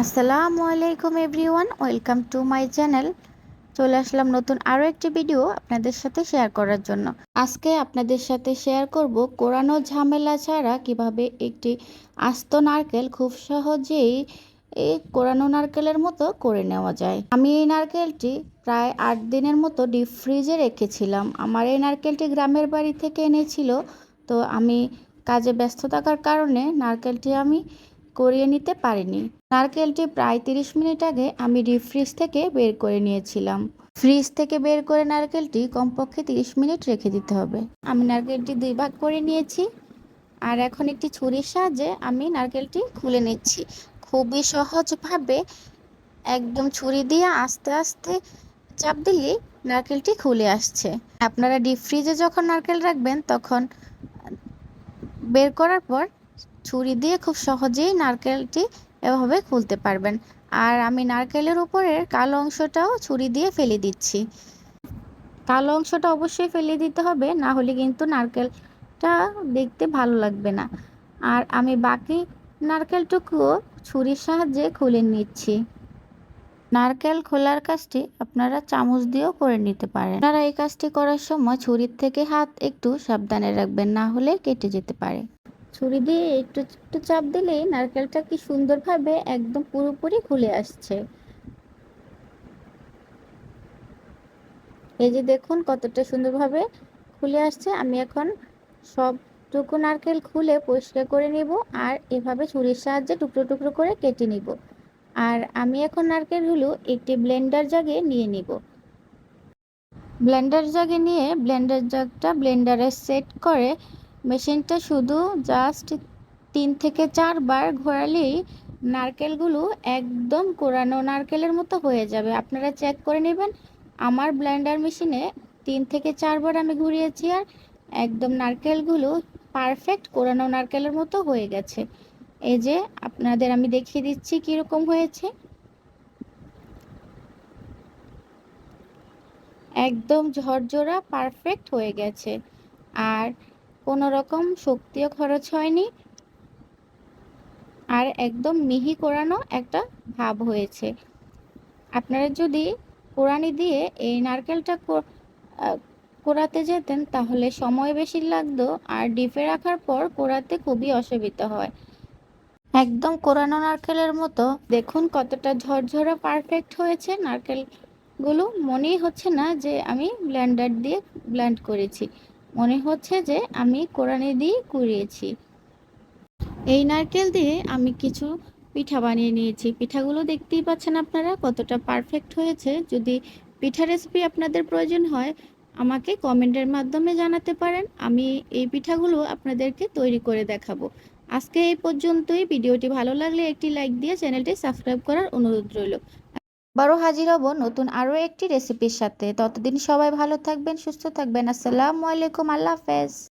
আসসালামু আলাইকুম everyone, welcome to my channel. চলে আসলাম নতুন আরও একটি ভিডিও আপনাদের সাথে শেয়ার করার জন্য। আজকে আপনাদের সাথে শেয়ার করব কোরানো ঝামেলা ছাড়া কীভাবে একটি আস্ত নারকেল খুব সহজেই এই কোরানো নারকেলের মতো করে নেওয়া যায়। আমি এই নারকেলটি প্রায় আট দিনের মতো ডিপ ফ্রিজে রেখেছিলাম। আমার এই নারকেলটি গ্রামের বাড়ি থেকে এনেছিল, তো আমি কাজে ব্যস্ত থাকার কারণে নারকেলটি আমি করিয়ে নিতে পারিনি। নারকেলটি প্রায় তিরিশ মিনিট আগে আমি ডিপ ফ্রিজ থেকে বের করে নিয়েছিলাম। ফ্রিজ থেকে বের করে নারকেলটি কমপক্ষে তিরিশ মিনিট রেখে দিতে হবে। আমি নারকেলটি দুই ভাগ করে নিয়েছি। আর এখন একটি ছুরির সাহায্যে আমি নারকেলটি খুলে নিচ্ছি। খুবই সহজভাবে একদম ছুরি দিয়ে আস্তে আস্তে চাপ দিলেই নারকেলটি খুলে আসছে। আপনারা ডিপ ফ্রিজে যখন নারকেল রাখবেন, তখন বের করার পর ছুরি দিয়ে খুব সহজেই নারকেলটি এভাবে খুলতে পারবেন। আর আমি নারকেলের উপরের কালো অংশটাও ছুরি দিয়ে ফেলে দিচ্ছি। কালো অংশটা অবশ্যই ফেলে দিতে হবে, না হলে কিন্তু নারকেলটা দেখতে ভালো লাগবে না। আর আমি বাকি নারকেলটুকুও ছুরির সাহায্যে খুলে নিচ্ছি। নারকেল খোলার কাজটি আপনারা চামচ দিয়েও করে নিতে পারেন। আপনারা এই কাজটি করার সময় ছুরির থেকে হাত একটু সাবধানে রাখবেন, না হলে কেটে যেতে পারে। ছুরি দিয়ে একটু একটু চাপ দিলেই নারকেলটা কি সুন্দরভাবে একদম পুরোপুরি খুলে আসছে। এই যে দেখুন কতটা সুন্দরভাবে খুলে আসছে। আমি এখন সবটুকু নারকেল খুলে পরিষ্কার করে নিব আর এভাবে ছুরির সাহায্যে টুকরো টুকরো করে কেটে নিব। আর আমি এখন নারকেলগুলো একটি ব্লেন্ডার জাগে নিয়ে নিব। ব্লেন্ডার জাগে নিয়ে ব্লেন্ডার জাগটা ব্লেন্ডারে সেট করে মেশিনটা শুধু জাস্ট তিন থেকে চারবার ঘোরালেই নারকেলগুলো একদম কোরানো নারকেলের মতো হয়ে যাবে। আপনারা চেক করে নেবেন। আমার ব্লেন্ডার মেশিনে তিন থেকে চারবার আমি ঘুরিয়েছি আর একদম নারকেলগুলো পারফেক্ট কোরানো নারকেলের মতো হয়ে গেছে। এই যে আপনাদের আমি দেখিয়ে দিচ্ছি কীরকম হয়েছে। একদম ঝরঝরা পারফেক্ট হয়ে গেছে। আর কোনো রকম শক্তিও খরচ হয়নি। আর একদম মিহি কোরানো একটা ভাব হয়েছে। আপনারা যদি কোরানি দিয়ে এই নারকেলটা কোরাতে যেতেন, তাহলে সময় বেশি লাগতো আর ডিপে রাখার পর কোরাতে খুবই অসুবিধা হয়। একদম কোরানো নারকেলের মতো। দেখুন কতটা ঝরঝরা পারফেক্ট হয়েছে নারকেলগুলো। মনেই হচ্ছে না যে আমি ব্লেন্ডার দিয়ে ব্লেন্ড করেছি। মনে হচ্ছে যে আমি কোরআনে দিয়ে কুড়িয়েছি। এই নারকেল দিয়ে আমি কিছু পিঠা বানিয়ে নিয়েছি। পিঠাগুলো দেখতেই পাচ্ছেন আপনারা কতটা পারফেক্ট হয়েছে। যদি পিঠা রেসিপি আপনাদের প্রয়োজন হয়, আমাকে কমেন্টের মাধ্যমে জানাতে পারেন। আমি এই পিঠাগুলো আপনাদেরকে তৈরি করে দেখাবো। আজকে এই পর্যন্তই। ভিডিওটি ভালো লাগলে একটি লাইক দিয়ে চ্যানেলটি সাবস্ক্রাইব করার অনুরোধ রইল। আবারও হাজির হব। নতুন আরও একটি রেসিপির সাথে। ততদিন সবাই ভালো থাকবেন, সুস্থ থাকবেন। আসসালামু আলাইকুম। আল্লাহ হাফেজ।